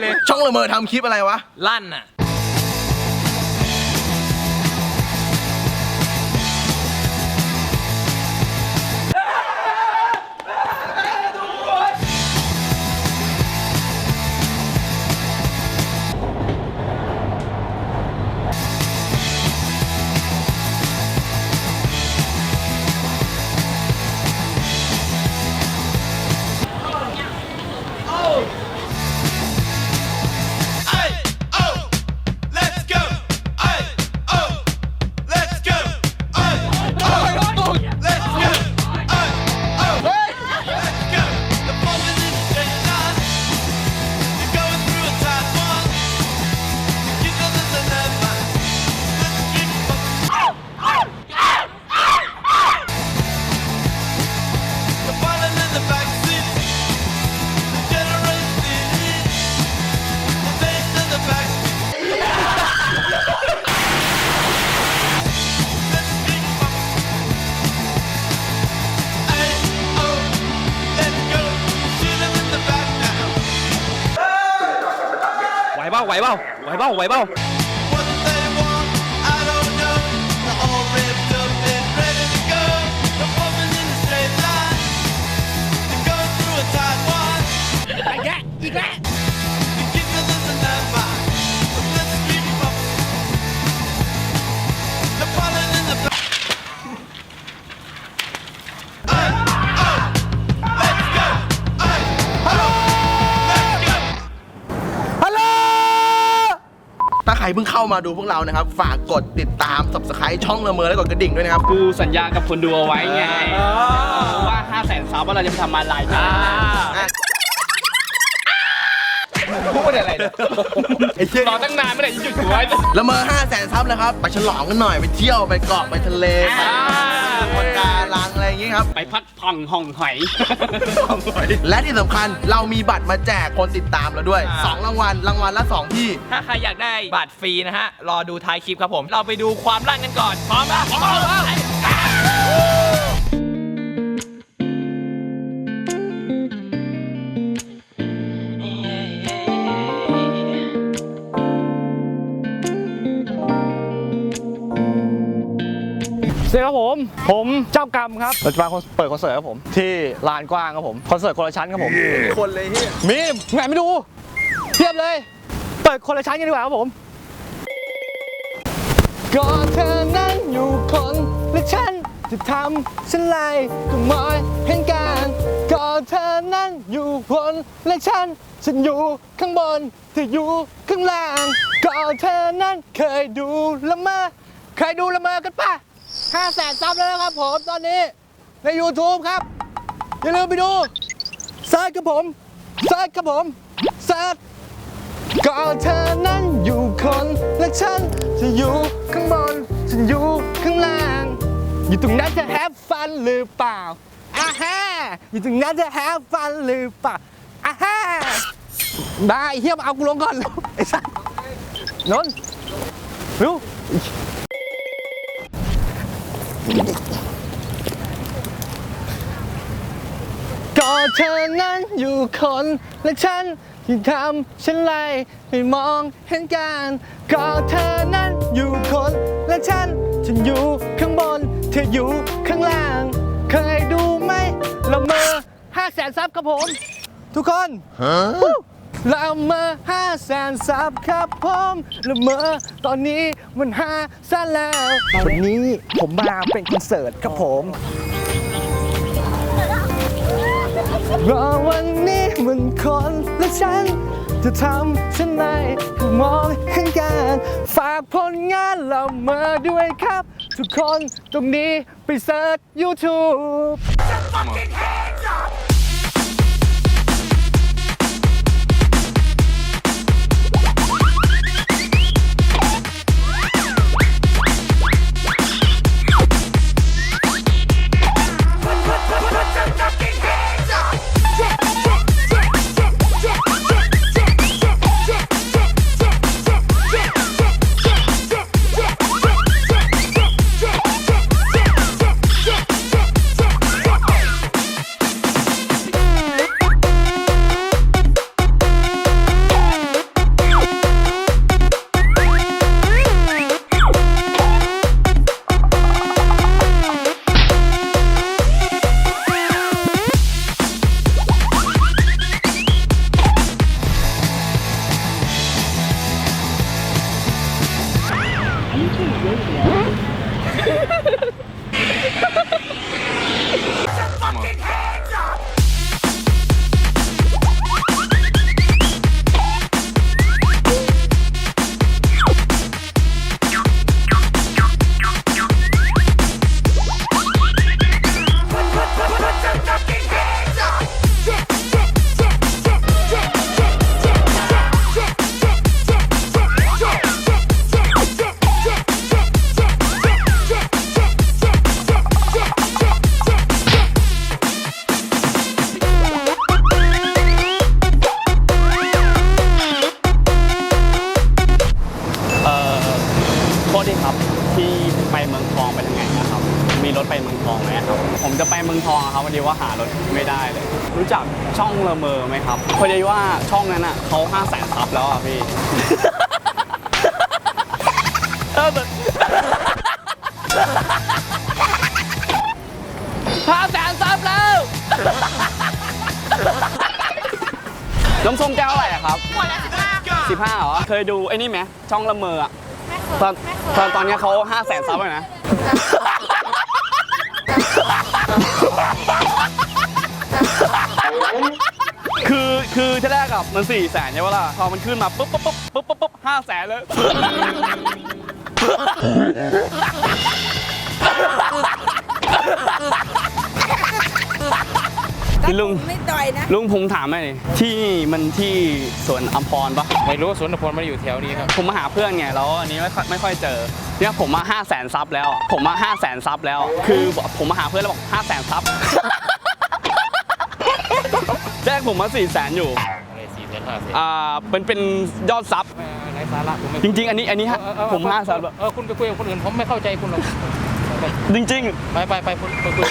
เลย ช่องละเมอทำคลิปอะไรวะ ลั่นอะ ไหวเปล่า เพิ่งเข้ามาดูพวกเรานะครับ ฝากกดติดตาม subscribe ช่องละเมอและกดกระดิ่งด้วยนะครับ กูสัญญากับคนดูเอาไว้ไงว่า5 0 0 0 0 0ซับว่าเราจะไปทำมาหลายงานพูดอะไรเนี่ยไอ้เชี่ยรอตั้งนานไม่ได้หยุดกูไว้ละเมอ5แสนซับแล้วครับ ไปฉลองกันหน่อยไปเที่ยวไปเกาะไปทะเลไป อ่าคนการังอะไรอย่างงี้ครับ ไปพัดผ่องห่องหอย และที่สำคัญเรามีบัตรมาแจกคนติดตามเราด้วย2รางวัลรางวัลละ2ที่ ถ้าใครอยากได้บัตรฟรีนะฮะ รอดูท้ายคลิปครับผม เราไปดูความลั่นกันก่อน พร้อมปะพร้อมปะ สวัสดีครับผม ผมเจ้ากรรมครับเราจะมาเปิดคอนเสิร์ตครับผม ที่ลานกว้างครับผม คอนเสิร์ตคนละชั้นครับผม คนเลยที่มีแหมไม่ดูเทียบเลย เปิดคนละชั้นกันดีกว่าครับผมก็เธอนั้นอยู่คนและฉันจะทำฉันไรก็มอยเห็นกันก็เธอนั้นอยู่คนและฉันฉันอยู่ข้างบนเธออยู่ข้างล่างก็เธอนั้นเคยดูละเมอเคยดูละเมอกันปะ ห้าแสนซับแล้วนะครับผมตอนนี้ใน YouTube ครับ อย่าลืมไปดูเซิร์ชกับผมเซิร์ชกับผมเซิร์ชก็เธอนั้นอยู่คนและฉันจะอยู่ข้างบนฉันอยู่ข้างล่าง อยู่ตรงนั้นจะแฮปฟันหรือเปล่าอ่าฮะอยู่ตรงนั้นจะแฮปฟันหรือเปล่าอ่าฮะได้เฮียมาเอากูลงก่อนไอ้สัสนนร็ว ก็เธอนั้นอยู่คนและฉันที่ทำฉันไรไม่มองเห็นกันก็เธอนั้นอยู่คนและฉันฉันอยู่ข้างบน เธออยู่ข้างล่าง เคยดูไหมละเมอห้าแสนซับครับผม ทุกคนวู้ ละเมอห้าแสนซับครับผมละเมอตอนนี้มันห้าแสนแล้ววันนี้ผมมาเป็นคอนเสิร์ตครับผมรอวันนี้มันคนและฉัน จะทำฉันไม่มองเห็นกัน ฝากผลงานเรามาด้วยครับ ทุกคนตรงนี้ไปเสิร์ช YouTube Radio. ช่องเลอเมอร์ไหมครับพอดีว่าช่องนั้นอะเขาห้าแสนซับแล้วอะพี่ห้าแสนซับแล้ว น้ำส้มแก้วอะไรอะครับขวดละสิบห้าค่ะสิบห้าเหรอ เคยดูไอ้นี่ไหมช่องละเมออะไม่เคยตอนไม่เคยตอนตอนเนี้ยเขาห้าแสนซับเลยนะคือ คือที่แรกอะมันสี่แสนใช่ปะล่ะพอมันขึ้นมาปุ๊บปุ๊บปุ๊บปุ๊บปุ๊บปุ๊บห้าแสนเลย พี่ลุง ไม่ต่อยนะ ลุงผมถามหน่อยดิที่นี่มันที่สวนอัมพรปะไม่รู้ว่าสวนพลมันอยู่แถวนี้ครับ ผมมาหาเพื่อนไงแล้วอันนี้ไม่ค่อยไม่ค่อยเจอ เนี่ยผมมาห้าแสนซับแล้ว ผมมาห้าแสนซับแล้ว คือผมมาหาเพื่อนแล้วบอกห้าแสนซับ แรกผมมาสี่แสนอยู่อะไรสี่แสนห้าแสนอ่าเป็นเป็นยอดซับไรสาระผมไม่จริง ๆ อันนี้อันนี้ฮะเออเออผมห้าซับเออคุณไปคุยกับคนอื่นผมไม่เข้าใจคุณหรอกจริงไปไปไปไปไปคุย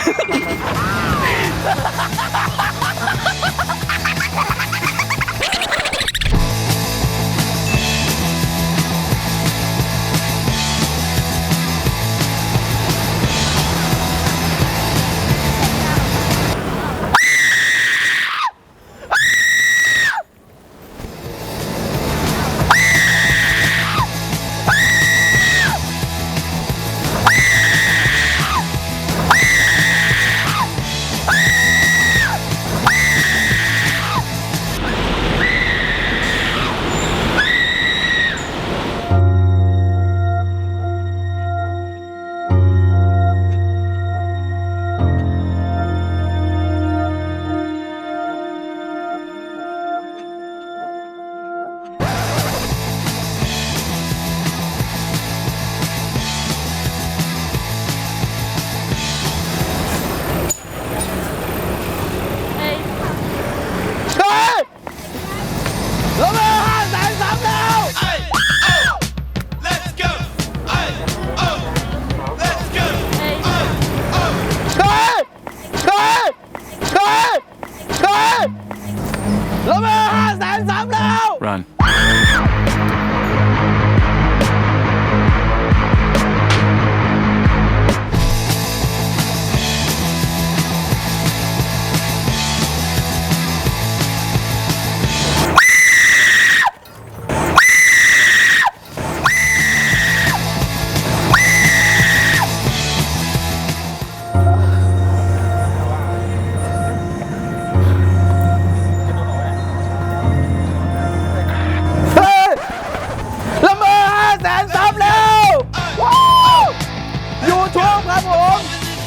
ยูทูบครับผม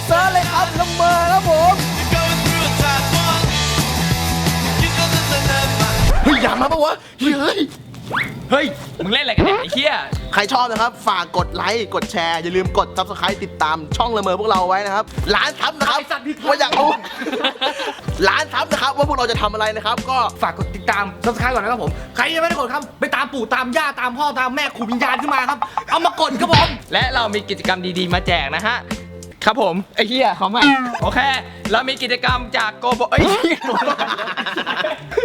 เซิร์ชเลยครับละเมอครับผม You're going through a tight one. You know that they never เฮ้ยอย่ามาปะวะเฮ้ย เฮ้ย มึงเล่นอะไรกันเนี่ยไอ้เหี้ย ใครชอบนะครับ ฝากกดไลค์กดแชร์ อย่าลืมกด subscribe ติดตามช่องละเมอพวกเราไว้นะครับล้านทับนะครับว่าอยากรู้ล้านทับนะครับ ว่าพวกเราจะทำอะไรนะครับ ก็ฝากกดติดตาม subscribe ก่อนนะครับผม ใครยังไม่ได้กดครับ ไปตามปู่ตามย่าตามพ่อตามแม่ขู่วิญญาณขึ้นมาครับ เอามากดครับผม และเรามีกิจกรรมดีๆ มาแจกนะฮะ ครับผม ไอ้เหี้ยเขาใหม่ โอเค เรามีกิจกรรมจากโกโบเอ้ย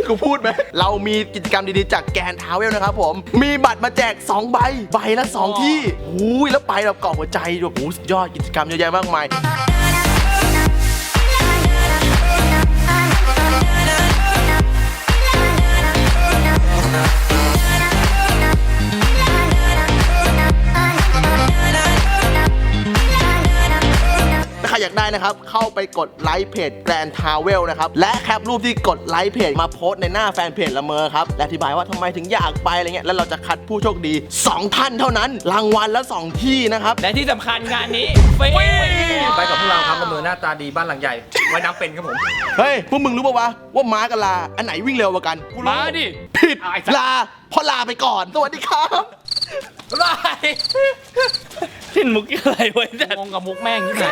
กูพูดไหมเรามีกิจกรรมดีๆจากแกนทาวเวลนะครับผม มีบัตรมาแจก 2 ใบ ใบละ 2 ที่อุ้ยแล้วไปแบบเกาะหัวใจแบบโอ้โหสุดยอดกิจกรรมเยอะแยะมากมาย ได้นะครับ เข้าไปกดไลค์เพจ Grand Travel นะครับ และแคปรูปที่กดไลค์เพจมาโพสต์ในหน้าแฟนเพจละเมอครับ และอธิบายว่าทำไมถึงอยากไปอะไรเงี้ย แล้วเราจะคัดผู้โชคดี 2 ท่านเท่านั้น รางวัลละ 2 ที่นะครับ และที่สำคัญงานนี้ฟรีไปกับพวกเราครับละเมอหน้าตาดีบ้านหลังใหญ่ไว้น้ำเป็นครับผม เฮ้ย พวกมึงรู้ป่าวะว่าม้ากับลา อันไหนวิ่งเร็วกว่ากันมาดิ ผิดเอาไอ้สัตว์ลาเพราะลาไปก่อน สวัสดีครับบายทิ้นมุกอะไรไว้แต่งงกับมุกแม่งที่ไหน